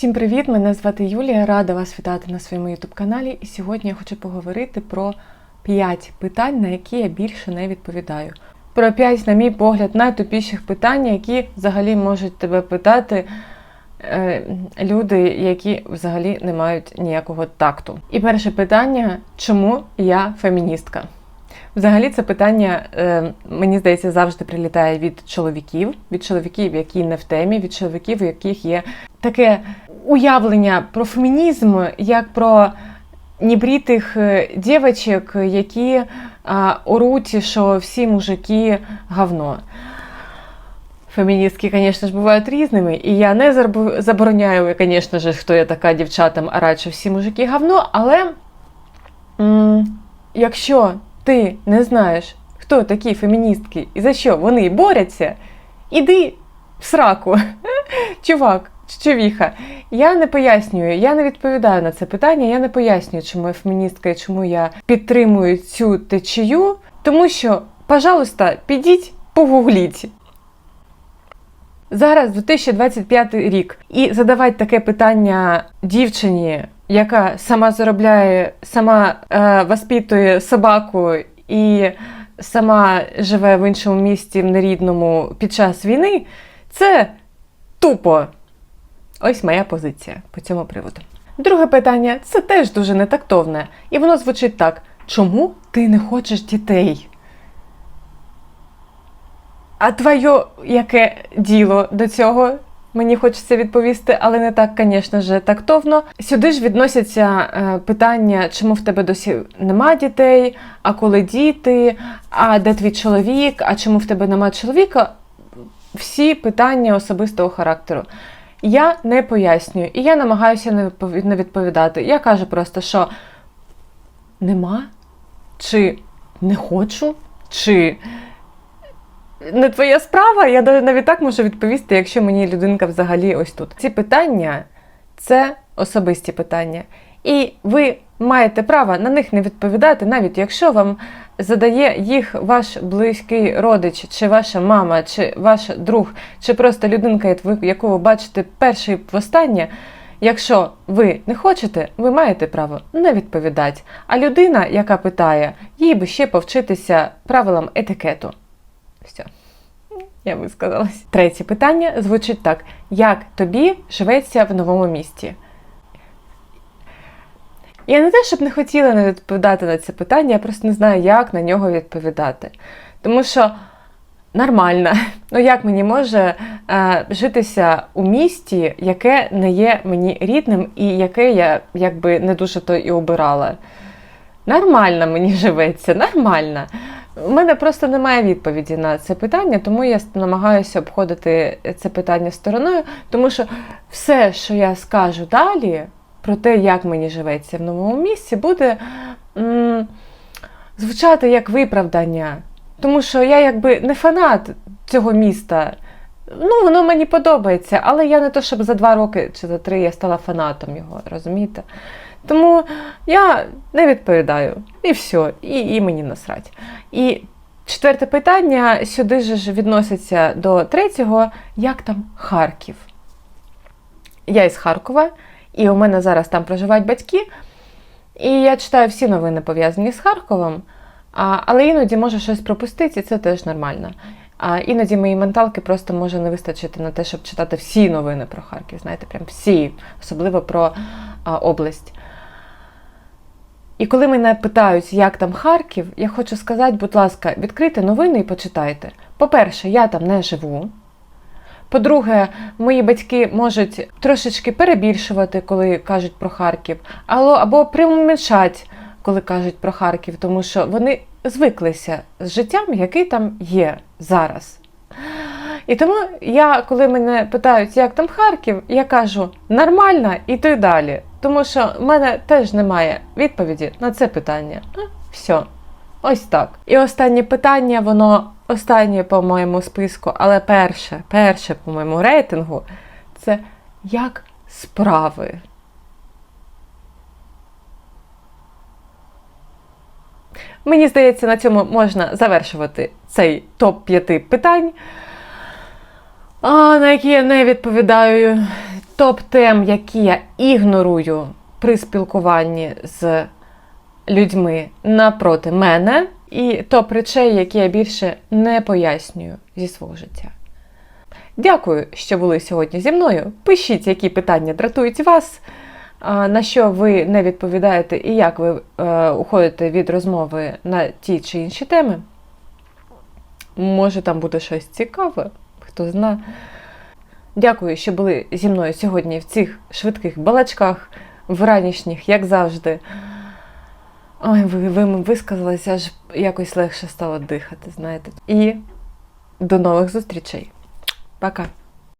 Всім привіт! Мене звати Юлія. Рада вас вітати на своєму youtube каналі. І сьогодні я хочу поговорити про 5 питань, на які я більше не відповідаю. Про 5, на мій погляд, найтупіших питань, які взагалі можуть тебе питати е, люди, які взагалі не мають ніякого такту. І перше питання: чому я феміністка? Взагалі, це питання, е, мені здається, завжди прилітає від чоловіків, від чоловіків, які не в темі, від чоловіків, у яких є таке уявлення про фемінізм, як про небритих е, дівчаток, які а, оруть, що всі мужики говно. Феміністки, звісно ж, бувають різними, і я не забороняю, звісно ж, хто я така дівчатам, а радше всі мужики говно, але якщо ти не знаєш, хто такі феміністки і за що вони борються, іди в сраку, чувак, чи човіха. Я не пояснюю, я не відповідаю на це питання, я не пояснюю, чому я феміністка і чому я підтримую цю течію, тому що, пожалуйста, підіть погугліть. Зараз 2025 рік, і задавати таке питання дівчині, яка сама заробляє, сама е, воспитує собаку і сама живе в іншому місті, в нерідному під час війни, це тупо. Ось моя позиція по цьому приводу. Друге питання це теж дуже нетактовне, і воно звучить так: чому ти не хочеш дітей? А твоє яке діло до цього? Мені хочеться відповісти, але не так, звісно ж, тактовно. Сюди ж відносяться е, питання, чому в тебе досі нема дітей, а коли діти, а де твій чоловік, а чому в тебе нема чоловіка? Всі питання особистого характеру. Я не пояснюю, і я намагаюся не відпові- відповідати. Я кажу просто, що нема, чи не хочу, чи не твоя справа. Я навіть так можу відповісти, якщо мені людинка взагалі ось тут. Ці питання це особисті питання. І ви маєте право на них не відповідати, навіть якщо вам задає їх ваш близький родич, чи ваша мама, чи ваш друг, чи просто людинка, яку ви бачите перше і востаннє. Якщо ви не хочете, ви маєте право не відповідати. А людина, яка питає, їй би ще повчитися правилам етикету. Все. Я висказалась. Третє питання звучить так: як тобі живеться в новому місті? Я не те, щоб не хотіла не відповідати на це питання, я просто не знаю, як на нього відповідати. Тому що нормально, ну як мені може е, житися у місті, яке не є мені рідним і яке я якби не дуже то і обирала. Нормально мені живеться, нормально. У мене просто немає відповіді на це питання, тому я намагаюся обходити це питання стороною, тому що все, що я скажу далі про те, як мені живеться в новому місці, буде м- звучати як виправдання. Тому що я якби не фанат цього міста. Ну, воно мені подобається, але я не то, щоб за два роки чи за три я стала фанатом його, розумієте? Тому я не відповідаю. І все, і, і мені насрать. І четверте питання сюди ж відноситься до третього, як там Харків. Я із Харкова, і у мене зараз там проживають батьки. І я читаю всі новини пов'язані з Харковом, а, але іноді можу щось пропустити, і це теж нормально. А іноді моїй менталки просто може не вистачити на те, щоб читати всі новини про Харків. Знаєте, прям всі, особливо про а, область. І коли мене питають, як там Харків, я хочу сказати, будь ласка, відкрийте новини і почитайте. По-перше, я там не живу. По-друге, мої батьки можуть трошечки перебільшувати, коли кажуть про Харків, або, примішати, коли кажуть про Харків, тому що вони звиклися з життям, який там є зараз. І тому я, коли мене питають, як там Харків, я кажу нормально і то й далі. Тому що в мене теж немає відповіді на це питання. Ну, все. Ось так. І останнє питання, воно останнє по моєму списку, але перше, перше по моєму рейтингу це як справи. Мені здається, на цьому можна завершувати цей топ 5 питань, на які я не відповідаю. топ тем, які я ігнорую при спілкуванні з людьми напроти мене, і топ речей, які я більше не пояснюю зі свого життя. Дякую, що були сьогодні зі мною. Пишіть, які питання дратують вас, на що ви не відповідаєте, і як ви е, уходите від розмови на ті чи інші теми. Може, там буде щось цікаве, хто знає. Дякую, що були зі мною сьогодні в цих швидких балачках, в ранішніх, як завжди. Ой, ви, ви висказалися, аж якось легше стало дихати, знаєте. І до нових зустрічей. Пока.